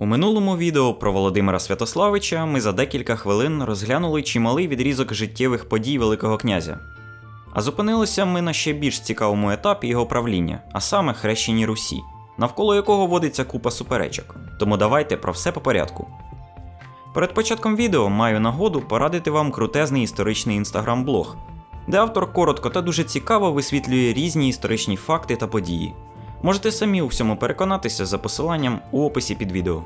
У минулому відео про Володимира Святославича ми за декілька хвилин розглянули чималий відрізок життєвих подій Великого князя. А зупинилися ми на ще більш цікавому етапі його правління, а саме хрещенні Русі, навколо якого водиться купа суперечок. Тому давайте про все по порядку. Перед початком відео маю нагоду порадити вам крутезний історичний інстаграм-блог, де автор коротко та дуже цікаво висвітлює різні історичні факти та події. Можете самі у всьому переконатися за посиланням у описі під відео.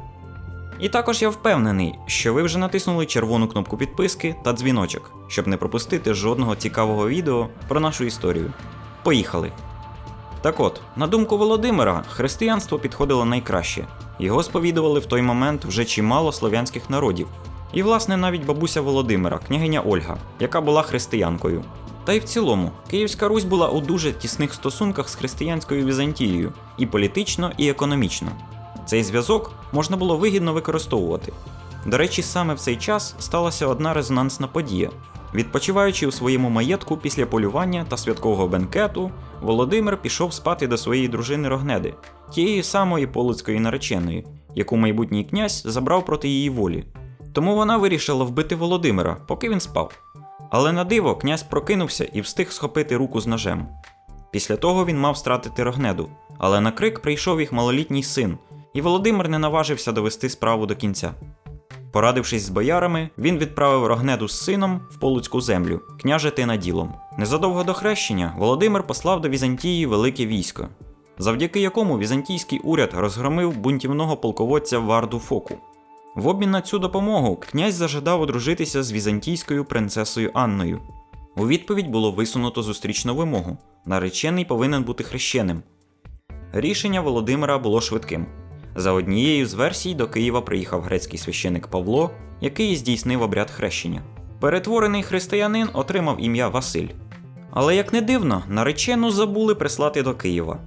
І також я впевнений, що ви вже натиснули червону кнопку підписки та дзвіночок, щоб не пропустити жодного цікавого відео про нашу історію. Поїхали! Так от, на думку Володимира, християнство підходило найкраще. Його сповідували в той момент вже чимало слов'янських народів. І, власне, навіть бабуся Володимира, княгиня Ольга, яка була християнкою. Та й в цілому, Київська Русь була у дуже тісних стосунках з християнською Візантією і політично, і економічно. Цей зв'язок можна було вигідно використовувати. До речі, саме в цей час сталася одна резонансна подія. Відпочиваючи у своєму маєтку після полювання та святкового бенкету, Володимир пішов спати до своєї дружини Рогнеди, тієї самої полоцької нареченої, яку майбутній князь забрав проти її волі. Тому вона вирішила вбити Володимира, поки він спав. Але на диво князь прокинувся і встиг схопити руку з ножем. Після того він мав стратити Рогнеду, але на крик прийшов їх малолітній син, і Володимир не наважився довести справу до кінця. Порадившись з боярами, він відправив Рогнеду з сином в Полуцьку землю, княжити над ділом. Незадовго до хрещення Володимир послав до Візантії велике військо, завдяки якому візантійський уряд розгромив бунтівного полководця Варду Фоку. В обмін на цю допомогу князь зажадав одружитися з візантійською принцесою Анною. У відповідь було висунуто зустрічну вимогу: наречений повинен бути хрещеним. Рішення Володимира було швидким. За однією з версій до Києва приїхав грецький священик Павло, який здійснив обряд хрещення. Перетворений християнин отримав ім'я Василь. Але як не дивно, наречену забули прислати до Києва.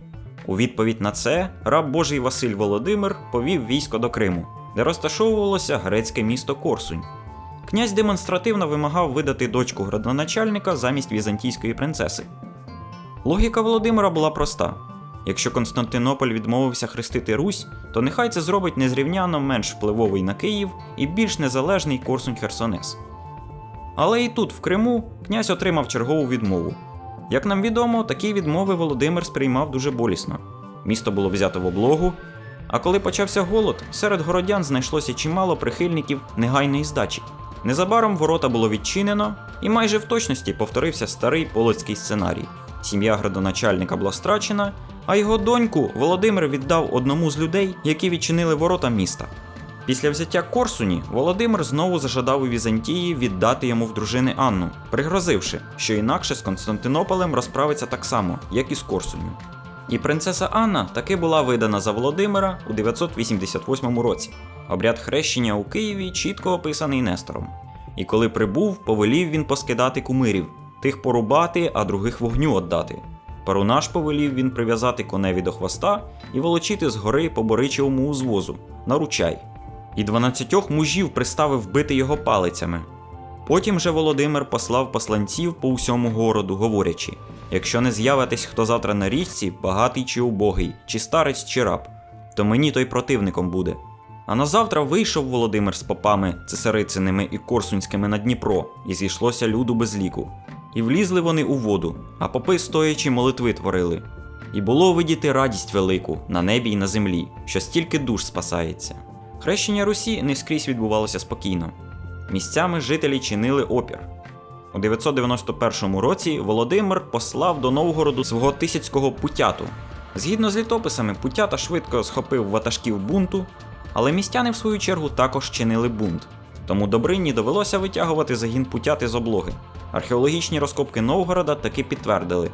У відповідь на це раб Божий Василь Володимир повів військо до Криму, де розташовувалося грецьке місто Корсунь. Князь демонстративно вимагав видати дочку градоначальника замість візантійської принцеси. Логіка Володимира була проста: якщо Константинополь відмовився хрестити Русь, то нехай це зробить незрівняно менш впливовий на Київ і більш незалежний Корсунь Херсонес. Але і тут, в Криму, князь отримав чергову відмову. Як нам відомо, такі відмови Володимир сприймав дуже болісно. Місто було взято в облогу, а коли почався голод, серед городян знайшлося чимало прихильників негайної здачі. Незабаром ворота було відчинено, і майже в точності повторився старий полоцький сценарій. Сім'я градоначальника була страчена, а його доньку Володимир віддав одному з людей, які відчинили ворота міста. Після взяття Корсуні Володимир знову зажадав у Візантії віддати йому в дружини Анну, пригрозивши, що інакше з Константинополем розправиться так само, як і з Корсуню. І принцеса Анна таки була видана за Володимира у 988 році. Обряд хрещення у Києві чітко описаний Нестором. І коли прибув, повелів він поскидати кумирів, тих порубати, а других вогню отдати. Парунаш повелів він прив'язати коневі до хвоста і волочити з гори по боричевому узвозу на ручай. І дванадцятьох мужів приставив бити його палицями. Потім же Володимир послав посланців по усьому городу, говорячи: якщо не з'явитесь хто завтра на річці, багатий чи убогий, чи старець, чи раб, то мені той противником буде. А на завтра вийшов Володимир з попами цесарициними і корсунськими на Дніпро, і зійшлося люду без ліку. І влізли вони у воду, а попи стоячи молитви творили. І було видіти радість велику на небі й на землі, що стільки душ спасається. Хрещення Русі не скрізь відбувалося спокійно. Місцями жителі чинили опір. У 991 році Володимир послав до Новгороду свого тисяцького путяту. Згідно з літописами, путята швидко схопив ватажків бунту, але містяни, в свою чергу, також чинили бунт. Тому Добрині довелося витягувати загін путяти з облоги. Археологічні розкопки Новгорода таки підтвердили,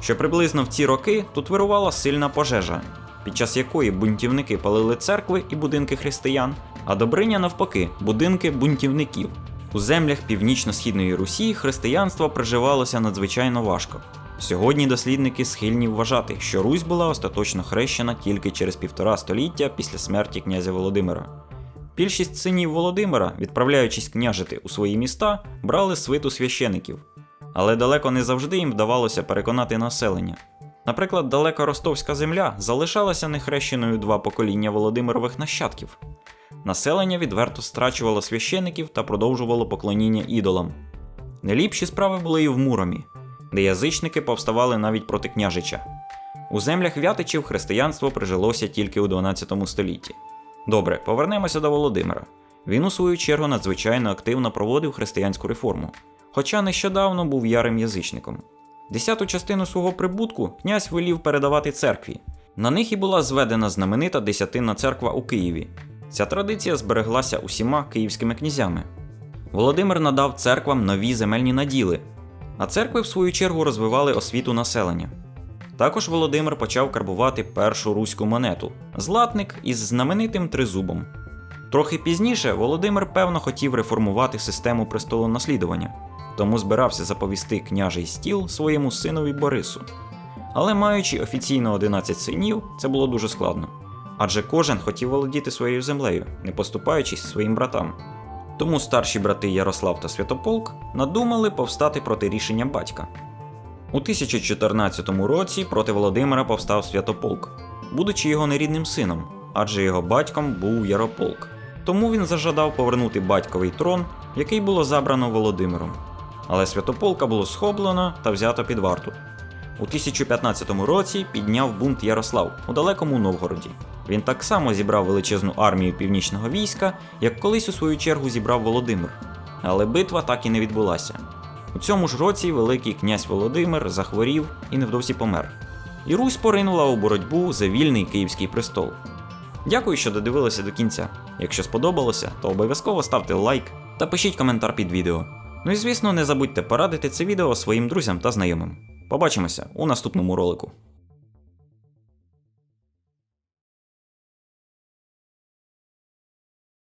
що приблизно в ці роки тут вирувала сильна пожежа, під час якої бунтівники палили церкви і будинки християн, а Добриня, навпаки, будинки бунтівників. У землях північно-східної Русі християнство приживалося надзвичайно важко. Сьогодні дослідники схильні вважати, що Русь була остаточно хрещена тільки через півтора століття після смерті князя Володимира. Більшість синів Володимира, відправляючись княжити у свої міста, брали свиту священиків, але далеко не завжди їм вдавалося переконати населення. Наприклад, далека ростовська земля залишалася нехрещеною два покоління Володимирових нащадків. Населення відверто страчувало священиків та продовжувало поклоніння ідолам. Неліпші справи були і в Муромі, де язичники повставали навіть проти княжича. У землях вятичів християнство прижилося тільки у 12 столітті. Добре, повернемося до Володимира. Він, у свою чергу, надзвичайно активно проводив християнську реформу, хоча нещодавно був ярим язичником. Десяту частину свого прибутку князь велів передавати церкві. На них і була зведена знаменита десятинна церква у Києві. Ця традиція збереглася усіма київськими князями. Володимир надав церквам нові земельні наділи, а церкви, в свою чергу, розвивали освіту населення. Також Володимир почав карбувати першу руську монету златник із знаменитим тризубом. Трохи пізніше Володимир певно хотів реформувати систему престолонаслідування, тому збирався заповісти княжий стіл своєму синові Борису. Але маючи офіційно 11 синів, це було дуже складно. Адже кожен хотів володіти своєю землею, не поступаючись своїм братам. Тому старші брати Ярослав та Святополк надумали повстати проти рішення батька. У 1014 році проти Володимира повстав Святополк, будучи його нерідним сином, адже його батьком був Ярополк. Тому він зажадав повернути батьковий трон, який було забрано Володимиром. Але Святополка було схоблено та взято під варту. У 1015 році підняв бунт Ярослав у далекому Новгороді. Він так само зібрав величезну армію північного війська, як колись у свою чергу зібрав Володимир. Але битва так і не відбулася. У цьому ж році Великий князь Володимир захворів і невдовзі помер. І Русь поринула у боротьбу за вільний київський престол. Дякую, що додивилися до кінця. Якщо сподобалося, то обов'язково ставте лайк та пишіть коментар під відео. Ну і звісно, не забудьте порадити це відео своїм друзям та знайомим. Побачимося у наступному ролику.